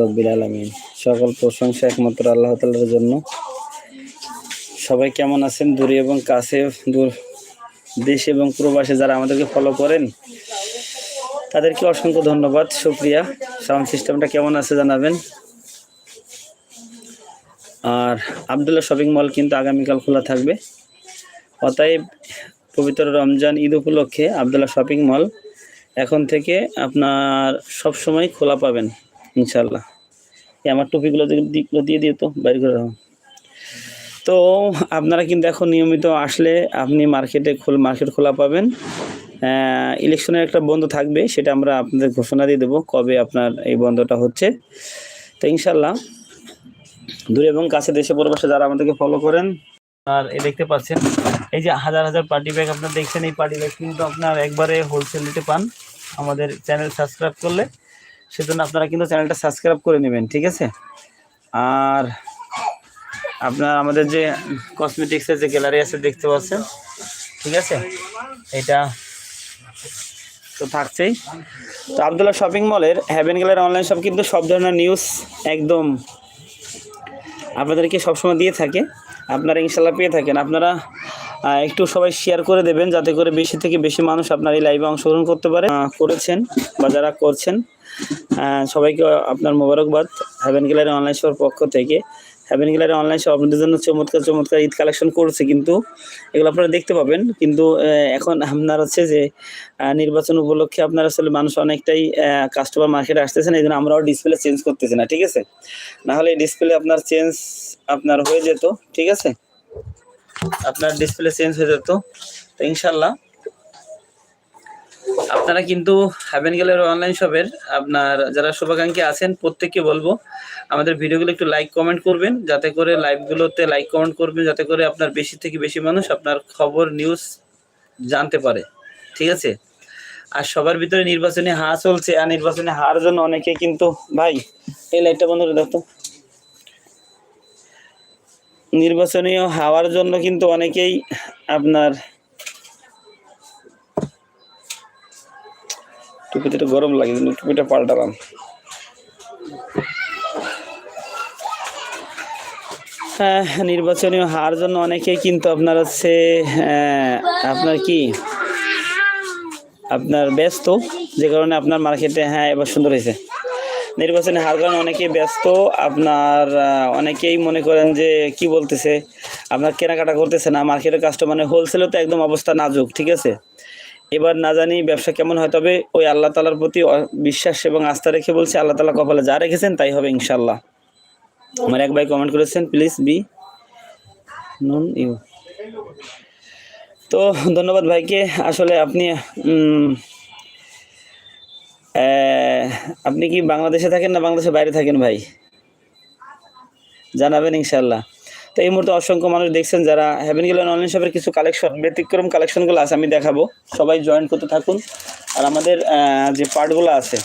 রব্বিল আলমিন। সকল প্রশংসা একমাত্র আল্লাহ তালার জন্য। সবাই কেমন আছেন? দূরে এবং কাছে, দূর দেশ এবং প্রবাসে যারা আমাদেরকে ফলো করেন, তাদেরকে অসংখ্য ধন্যবাদ, সুপ্রিয়া। সাউন্ড সিস্টেমটা কেমন আছে জানাবেন? আর আবদুল্লাহ শপিং মল কিন্তু আগামীকাল খোলা থাকবে। অতএব পবিত্র রমজান ঈদ উপলক্ষে আবদুল্লাহ শপিং মল এখন থেকে আপনার সব সময় খোলা পাবেন। ইনশাল্লাহ আমার টুপিগুলো দিকগুলো দিয়ে দিয়ে তো, বাইর করে রাখো তো আপনারা কিন্তু এখন নিয়মিত আসলে আপনি মার্কেটে খোল, মার্কেট খোলা পাবেন। ইলেকশনের একটা বন্ধ থাকবে, সেটা আমরা আপনাদের ঘোষণা দিয়ে দেবো কবে আপনার এই বন্ধটা হচ্ছে। তো ইনশাল্লাহ দূরে এবং কাছে দেশে পরিবেশে যারা আমাদেরকে ফলো করেন, আর এ দেখতে পাচ্ছেন, এই যে হাজার হাজার পার্টি ব্যাগ আপনার দেখছেন, এই পার্টি ব্যাগ কিন্তু আপনার একবারে হোলসেল নিতে পান। আমাদের চ্যানেল সাবস্ক্রাইব করলে সেজন্য আপনারা কিন্তু চ্যানেলটা সাবস্ক্রাইব করে নেবেন, ঠিক আছে? আর আপনার আমাদের যে কসমেটিক্সের যে গ্যালারি আছে দেখতে পাচ্ছেন, ঠিক আছে? এটা তো থাকছেই। তো আবদুল্লাহ শপিং মলের হ্যাভেন গ্যালারি অনলাইন শপ কিন্তু সব ধরনের নিউজ একদম আপনাদেরকে সবসময় দিয়ে থাকে। আপনারা ইনশাল্লাহ পেয়ে থাকেন। আপনারা একটু সবাই শেয়ার করে দেবেন যাতে করে বেশি থেকে বেশি মানুষ আপনার এই লাইভে অংশগ্রহণ করতে পারে করেছেন বা যারা করছেন। সবাইকে আপনার মোবারকবাদ। হ্যাভেন গ্যালারি অনলাইন শপের পক্ষ থেকে। হ্যাভেন গ্যালারি অনলাইন শপ আপনাদের জন্য চমৎকার চমৎকার ঈদ কালেকশন করছে কিন্তু এগুলো আপনারা দেখতে পাবেন। কিন্তু এখন আপনার হচ্ছে যে নির্বাচন উপলক্ষে আপনার আসলে মানুষ অনেকটাই কাস্টমার মার্কেটে আসতেছেন এই জন্য আমরাও ডিসপ্লে চেঞ্জ করতেছি না, ঠিক আছে? না হলে ডিসপ্লে আপনার চেঞ্জ আপনার হয়ে যেত, ঠিক আছে? আপনার ডিসপ্লে চেঞ্জ হয়ে যেত। তো ইনশাল্লাহ আপনারা কিন্তু হ্যাভেন গ্যালারি অনলাইন শপের আপনার যারা শুভাকাঙ্ক্ষী আছেন, প্রত্যেককে বলব, আমাদের ভিডিওগুলো একটু লাইক কমেন্ট করবেন, যাতে করে লাইভগুলোতে লাইক কমেন্ট করবেন, যাতে করে আপনার বেশি থেকে বেশি মানুষ আপনার খবর নিউজ জানতে পারে। ঠিক আছে? আর সবার ভিতরে নির্বাচনী হা চলছে। আর নির্বাচনী হার জন্য অনেকে কিন্তু, ভাই, এই লাইটটা বন্ধ করে দেখো তো। নির্বাচনীয় হওয়ার জন্য কিন্তু অনেকেই আপনার টুপিতে একটু গরম লাগে টুপিটা পাল্টালাম। হ্যাঁ নির্বাচনীয় হার জন্য অনেকেই কিন্তু আপনার হচ্ছে আহ, আপনার কি? আপনার ব্যস্ত যে কারণে আপনার মার্কেটে হ্যাঁ এবার সুন্দর হয়েছে। নির্বাচনে হার কারণে অনেকেই ব্যস্ত। আপনার অনেকেই মনে করেন যে কি বলতেছে, আপনার কেনাকাটা করতেছে না মার্কেটের কাস্টমার হোলসেলে তো একদম অবস্থা নাজুক, ঠিক আছে? এবার না জানি ব্যবসা কেমন হয়, তবে ওই আল্লাহ তালার প্রতি বিশ্বাস এবং আস্থা রেখে বলছে, আল্লাহ তালা কপালে যা রেখেছেন তাই হবে ইনশাল্লাহ আমার এক ভাই কমেন্ট করেছেন প্লিজ বি নন ইউ তো ধন্যবাদ ভাইকে। আসলে আপনি আপনি কি বাংলাদেশে থাকেন না বাংলাদেশের বাইরে থাকেন ভাই? জানাবেন ইনশাল্লাহ তো এই মুহূর্তে অসংখ্য মানুষ দেখছেন যারা হ্যাভেন গেলেন অনলাইন শপের কিছু কালেকশন ব্যতিক্রম কালেকশনগুলো আছে, আমি দেখাবো। সবাই জয়েন করতে থাকুন। আর আমাদের যে পার্টগুলো আছে,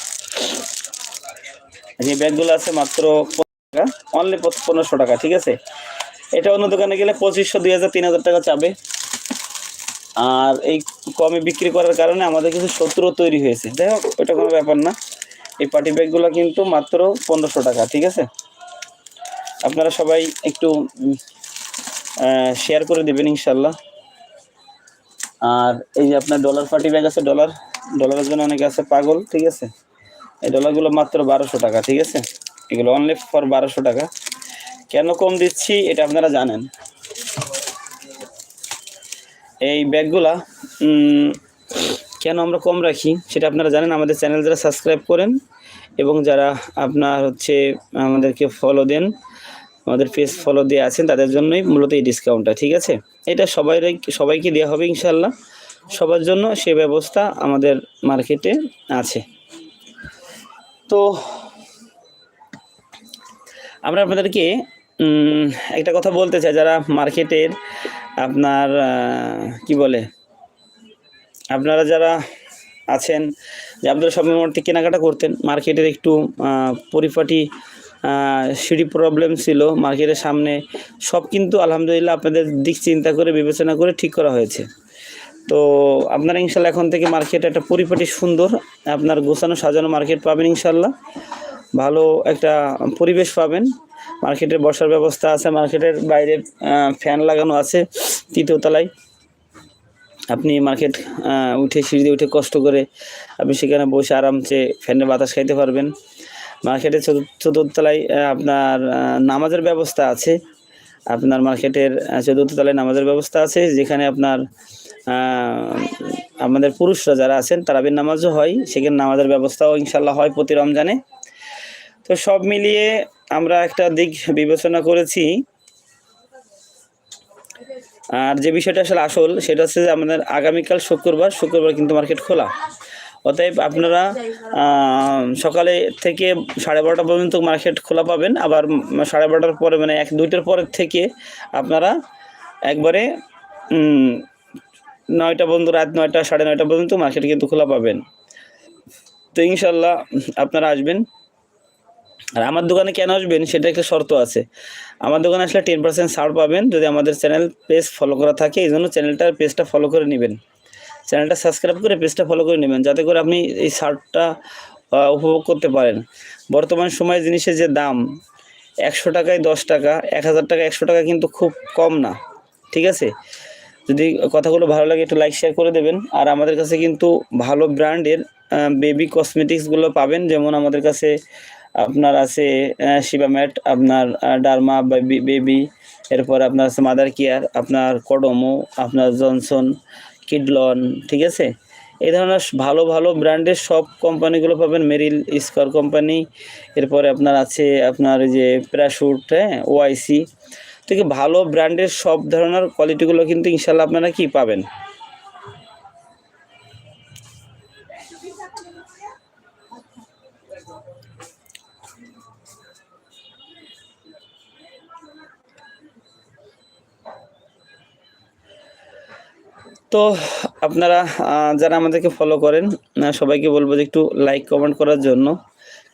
যে ব্যাগগুলো আছে মাত্র টাকা অনলি পনেরোশো টাকা, ঠিক আছে? এটা অন্য দোকানে গেলে পঁচিশশো, দুই হাজার, তিন হাজার টাকা চাবে। আর এই কমে বিক্রি করার কারণে আমাদের কিছু শত্রু তৈরি হয়েছে। যাই হোক ওটা কোনো ব্যাপার না। এই পার্টি ব্যাগগুলো কিন্তু মাত্র পনেরোশো টাকা, ঠিক আছে? আপনারা সবাই একটু শেয়ার করে দেবেন ইনশাল্লাহ। আর এই যে আপনার ডলার পার্টি ব্যাগ আছে ডলার ডলারের জন্য অনেকে আছে পাগল, ঠিক আছে? এই ডলারগুলো মাত্র বারোশো টাকা, ঠিক আছে? এগুলো অনলি ফর বারোশো টাকা। কেন কম দিচ্ছি, এটা আপনারা জানেন। এই ব্যাগগুলা কেন আমরা কম রাখি সেটা আপনারা জানেন, আমাদের চ্যানেল যারা সাবস্ক্রাইব করেন এবং যারা আপনার হচ্ছে আমাদেরকে ফলো দেন, আমাদের পেজ ফলো দিয়ে আছেন, তাদের জন্যই মূলত এই ডিসকাউন্টটা ঠিক আছে? এটা সবাই সবাইকে দেওয়া হবে ইনশাল্লাহ সবার জন্য সে ব্যবস্থা আমাদের মার্কেটে আছে। তো আমরা আপনাদেরকে একটা কথা বলতে চাই, যারা মার্কেটের আপনার কি বলে? আপনারা যারা আছেন, যে আপনারা সব মোটামুটি কেনাকাটা করতেন মার্কেটের একটু পরিপাটি সিঁড়ি প্রবলেম ছিল মার্কেটের সামনে সব কিন্তু আলহামদুলিল্লাহ আপনাদের দিক চিন্তা করে, বিবেচনা করে ঠিক করা হয়েছে। তো আপনারা ইনশাল্লাহ এখন থেকে মার্কেট একটা পরিপাটি সুন্দর, আপনার গোছানো সাজানো মার্কেট পাবেন ইনশাল্লাহ। ভালো একটা পরিবেশ পাবেন। মার্কেটে বসার ব্যবস্থা আছে, মার্কেটের বাইরে ফ্যান লাগানো আছে তৃতীয় তলায়। আপনি মার্কেট উঠে সিঁড়ি উঠে কষ্ট করে আপনি সেখানে বসে আরামসে ফ্যানের বাতাস খাইতে পারবেন। মার্কেটের চতুর্থ চতুর্থতলায় আপনার নামাজের ব্যবস্থা আছে। আপনার মার্কেটের চতুর্থ তলায় নামাজের ব্যবস্থা আছে, যেখানে আপনার আমাদের পুরুষরা যারা আছেন তারা তারাবির নামাজও হয়, সেখানে নামাজের ব্যবস্থাও ইনশাল্লাহ হয় প্রতি রমজানে। তো সব মিলিয়ে আমরা একটা দিক বিবেচনা করেছি। আর যে বিষয়টা আসলে আসল, সেটা হচ্ছে যে আমাদের আগামীকাল শুক্রবার শুক্রবার কিন্তু মার্কেট খোলা। অতএব আপনারা সকালে থেকে সাড়ে বারোটা পর্যন্ত মার্কেট খোলা পাবেন। আবার সাড়ে বারোটার পরে মানে এক, দুইটার পরের থেকে আপনারা একবারে নয়টা পর্যন্ত, রাত নয়টা, সাড়ে নয়টা পর্যন্ত মার্কেট কিন্তু খোলা পাবেন। তো ইনশাল্লাহ আপনারা আসবেন। আর আমার দোকানে কেন আসবেন সেটা একটা শর্ত আছে। আমার দোকানে আসলে টেন পার্সেন্ট ছাড় পাবেন যদি আমাদের চ্যানেল পেজ ফলো করা থাকে, এই জন্য চ্যানেলটার পেজটা ফলো করে নেবেন। চ্যানেলটা সাবস্ক্রাইব করে পেজটা ফলো করে নেবেন, যাতে করে আপনি এই ছাড়টা উপভোগ করতে পারেন। বর্তমান সময়ে জিনিসের যে দাম, একশো টাকায় দশ টাকা, এক হাজার টাকা, একশো টাকা কিন্তু খুব কম না। ঠিক আছে? যদি কথাগুলো ভালো লাগে একটু লাইক শেয়ার করে দেবেন। আর আমাদের কাছে কিন্তু ভালো ব্র্যান্ডের বেবি কসমেটিক্সগুলো পাবেন। যেমন আমাদের কাছে আপনার আছে শিবাম্যাট আপনার ডার্মা বেবি এরপর আপনার আছে মাদার কেয়ার আপনার কডমো আপনার জনসন কিডলন ঠিক আছে? এই ধরনের ভালো ভালো ব্র্যান্ডের সব কোম্পানিগুলো পাবেন মেরিল স্কোয়ার কোম্পানি এরপরে আপনার আছে আপনার যে প্যারাশুট হ্যাঁ ওআইসি থেকে ভালো ব্র্যান্ডের সব ধরনের কোয়ালিটিগুলো কিন্তু ইনশাল্লাহ আপনারা কি পাবেন? তো আপনারা যারা আমাদেরকে ফলো করেন সবাইকে বলব যে একটু লাইক কমেন্ট করার জন্য।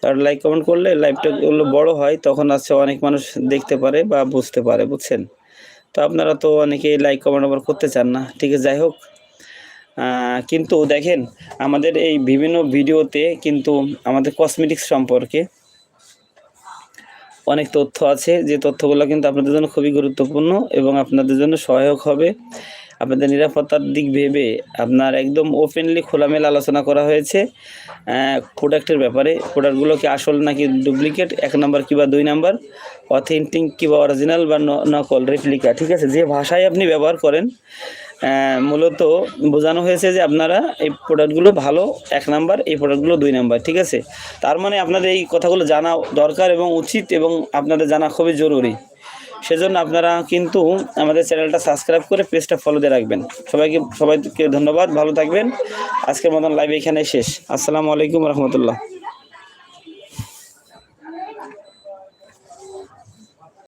কারণ লাইক কমেন্ট করলে লাইভটা গুলো বড় হয়, তখন আছে অনেক মানুষ দেখতে পারে বা বুঝতে পারে, বুঝছেন? তো আপনারা তো অনেকেই লাইক কমেন্ট আবার করতে চান না, ঠিক আছে? যাই হোক কিন্তু দেখেন, আমাদের এই বিভিন্ন ভিডিওতে কিন্তু আমাদের কসমেটিক্স সম্পর্কে অনেক তথ্য আছে। যে তথ্যগুলো কিন্তু আপনাদের জন্য খুবই গুরুত্বপূর্ণ এবং আপনাদের জন্য সহায়ক হবে। আপনাদের নিরাপত্তার দিক ভেবে আপনার একদম ওপেনলি খোলামেলা আলোচনা করা হয়েছে প্রোডাক্টের ব্যাপারে। প্রোডাক্টগুলো কি আসল নাকি ডুপ্লিকেট এক নাম্বার কিংবা দুই নাম্বার অথেন্টিক কিংবা অরিজিনাল বা নকল রেপ্লিকা ঠিক আছে? যে ভাষায় আপনি ব্যবহার করেন মূলত বোঝানো হয়েছে যে আপনারা এই প্রোডাক্টগুলো ভালো, এক নাম্বার এই প্রোডাক্টগুলো দুই নাম্বার ঠিক আছে? তার মানে আপনাদের এই কথাগুলো জানা দরকার এবং উচিত এবং আপনাদের জানা খুবই জরুরি। সেজন্য আপনারা কিন্তু আমাদের চ্যানেলটা সাবস্ক্রাইব করে পেজটা ফলো দিয়ে রাখবেন। সবাইকে সবাইকে ধন্যবাদ, ভালো থাকবেন। আজকের মতন লাইভ এখানে শেষ। আসসালামু আলাইকুম রহমতুল্লাহ।